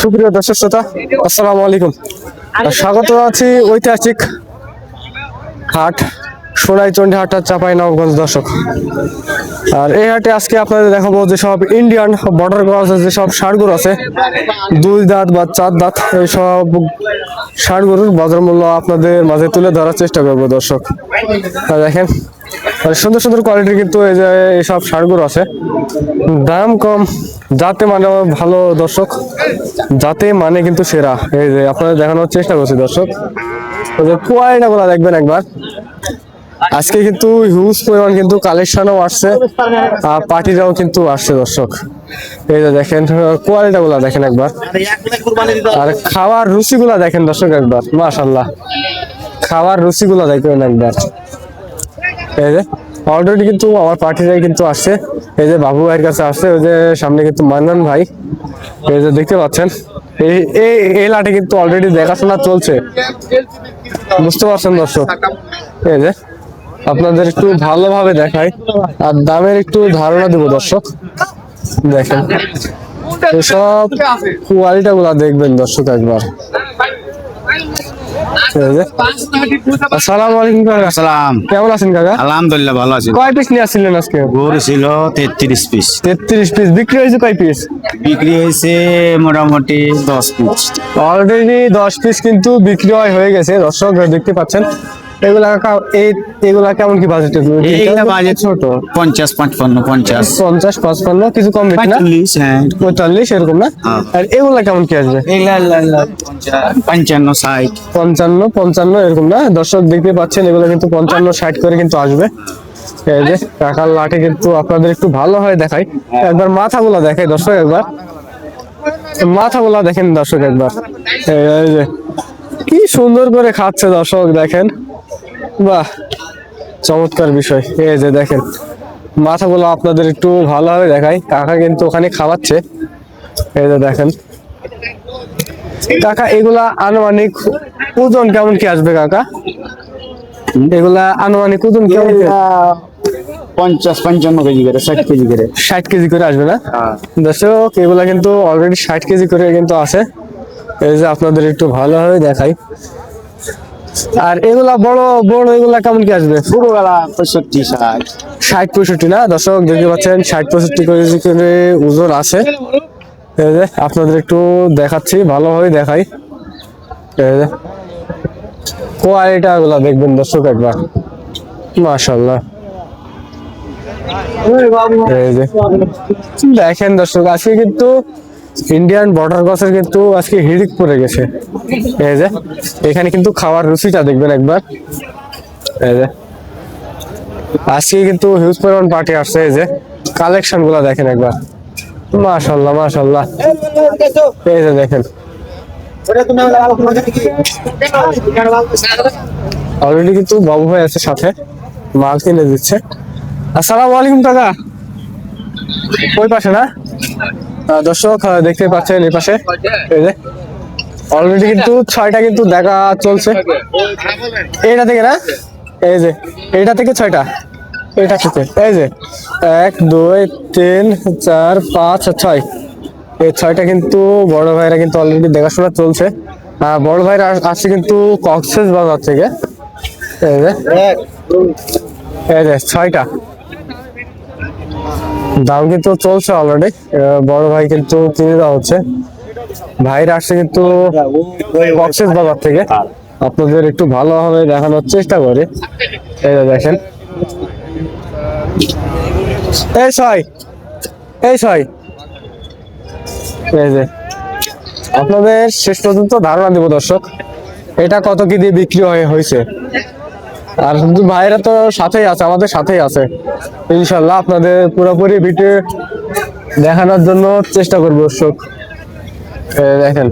সুপ্রিয় দর্শক শ্রোতা, আসসালামু আলাইকুম। স্বাগত আছি ঐতিহাসিক হাট, সোনাইচন্ডী হাট আর দর্শক। আর এই হাটে আজকে আপনাদের দেখাবো যেসব ইন্ডিয়ান বর্ডার ক্রস যেসব ষাড়গুলো আছে। দুই দাঁত বা চার দাঁত এইসব ষাড়গুলোর বাজার মূল্য আপনাদের মাঝে তুলে ধরার চেষ্টা করব দর্শক। দেখেন সুন্দর সুন্দর কোয়ালিটির কিন্তু এই যে এইসব ষাড়গুলো আছে। দাম কম, যাতে মানে ভালো দর্শক, যাতে মানে কিন্তু সেরা। এই যে আপনাদের দেখানোর চেষ্টা করছি দর্শক। ওই যে কোয়ালিটা গুলা দেখবেন একবার। আজকে কিন্তু হিউজ পরিমাণ কিন্তু কালেকশনও আসছে, আর পার্টিরাও কিন্তু আসছে দর্শক। এই যে দেখেন কোয়ালিটা গুলা দেখেন একবার। আর খাওয়ার রুচিগুলা দেখেন দর্শক একবার মাশাল্লাহ খাওয়ার রুচিগুলা দেখবেন একবার। এই যে অলরেডি কিন্তু আমার পার্টিরাই কিন্তু আসছে। এই যে বাবু ভাইয়ের কাছে আসছে, ওই যে সামনে কিন্তু মান্নান ভাই। এই যে দেখতে পাচ্ছেন, এই এই এই কিন্তু অলরেডি দেখাশোনা চলছে। বুঝতে পারছেন দর্শক? এই যে, আপনাদের একটু ভালোভাবে দেখাই, আর দামের একটু ধারণা দেবো দর্শক। দেখেন সব কোয়ালিটা গুলা দেখবেন দর্শক একবার। আসসালামু আলাইকুম কাকা। সালাম কেমন আছেন কাকা? আলহামদুলিল্লাহ ভালো আছি। কয় পিস নিয়ে আসছিলেন আজকে? গরু ছিল তেত্রিশ পিস তেত্রিশ পিস বিক্রি হয়েছে কয় পিস বিক্রি হয়েছে মোটামুটি দশ পিস অলরেডি দশ পিস কিন্তু বিক্রি হয়ে গেছে। দর্শক দেখতে পাচ্ছেন। এগুলা এগুলা কেমন কি বাজেট ছোট। পঞ্চাশ পাঁচপান্ন পঞ্চাশ। পঞ্চাশ পাঁচপান্ন কিছু কম বেশি না? পঁয়তাল্লিশ হ্যাঁ। পঁয়তাল্লিশ এরকম না? হ্যাঁ। আর এগুলা কেমন কি আসবে? এগুলা লা- লা- পঞ্চা- পঞ্চান্ন ষাট। পঞ্চান্ন পঞ্চান্ন এরকম না? দর্শক দেখতে পাচ্ছেন এগুলো কিন্তু পঞ্চান্ন ষাট করে কিন্তু আসবে। এই যে টাকার লাঠি কিন্তু আপনাদের একটু ভালো হয় দেখাই। একবার মাথাগুলা দেখাই দর্শক একবার। মাথাগুলা দেখেন দর্শক একবার। এই এই যে। কি সুন্দর করে খাচ্ছে দর্শক দেখেন। বাহ চমৎকার বিষয়। এই যে দেখেন মাথাগুলো আপনাদের একটু ভালোভাবে দেখাই। কাকা কিন্তু ওখানে খাওয়াচ্ছে। এই যে দেখেন। কাকা এগুলা আনুমানিক ওজন কেমন কি আসবে কাকা? এগুলা আনুমানিক ওজন কেমন পঞ্চাশ পঞ্চান্ন কেজি করে ষাট কেজি করে। ষাট কেজি করে আসবে না? দর্শক এগুলা কিন্তু অলরেডি ষাট কেজি করে কিন্তু আছে। এই যে আপনাদের একটু ভালোভাবে দেখাই। আর এগুলা বড় বড় এগুলা কেমন কি আসবে? পুরো বেলা পঁয়ষট্টি ষাট। ষাট পঁয়ষট্টি না? দর্শক দেখতে পাচ্ছেন ষাট পঁয়ষট্টি করে ওজন আছে আপনাদের একটু দেখাচ্ছি ভালোভাবে দেখাই। কোয়ালিটা গুলা দেখবেন দর্শক একবার। মাশাল্লাহ দেখেন দর্শক আজকে কিন্তু ইন্ডিয়ান বর্ডার ক্রসের কিন্তু আজকে হিড়িক পড়ে গেছে। এই যে, এখানে কিন্তু খাওয়ার রুচিটা দেখবেন একবার। এই যে, আজকে কিন্তু হিউজ পরিমাণ পার্টি আসছে, এই যে কালেকশনগুলা দেখেন একবার। মাশাল্লাহ মাশাল্লাহ এই যে দেখেন। অলরেডি কিন্তু বাবু ভাই আছে সাথে, মাল কিনে দিচ্ছে। আসসালামু আলাইকুম দাদা ওই পাশে না? দর্শক দেখতে পাচ্ছেন এই পাশে। এই যে অলরেডি কিন্তু ছয়টা কিন্তু দেখা চলছে। এইটা থেকে না? এই যে, এইটা থেকে ছয়টা। এটা থেকে, এই যে, এক, দুই, তিন, চার, পাঁচ, ছয়। এই ছয়টা কিন্তু বড় ভাইরা কিন্তু অলরেডি দেখাশোনা চলছে। বড় ভাইরা আস- আসছে কিন্তু কক্সেস বাজার থেকে। এই যে এই যে, ছয়টা। দাম কিন্তু চলছে অলরেডি বড় ভাই কিন্তু কিনে দেওয়া হচ্ছে। ভাইরা আসছে কিন্তু কক্সেস বাজার থেকে। আপনাদের একটু ভালোভাবে দেখানোর চেষ্টা করি। এই দেখেন। এই ছয় এই ছয় এই যে। আপনাদের শেষ পর্যন্ত ধারণা দিব দর্শক। এটা কত কি দিয়ে বিক্রি হয়ে, হয়েছে? আর ভাইরা তো সাথেই আছে, আমাদের সাথেই আছে। ইনশাল্লাহ আপনাদের পুরোপুরি ভিডিও দেখানোর জন্য চেষ্টা করব দেখেন।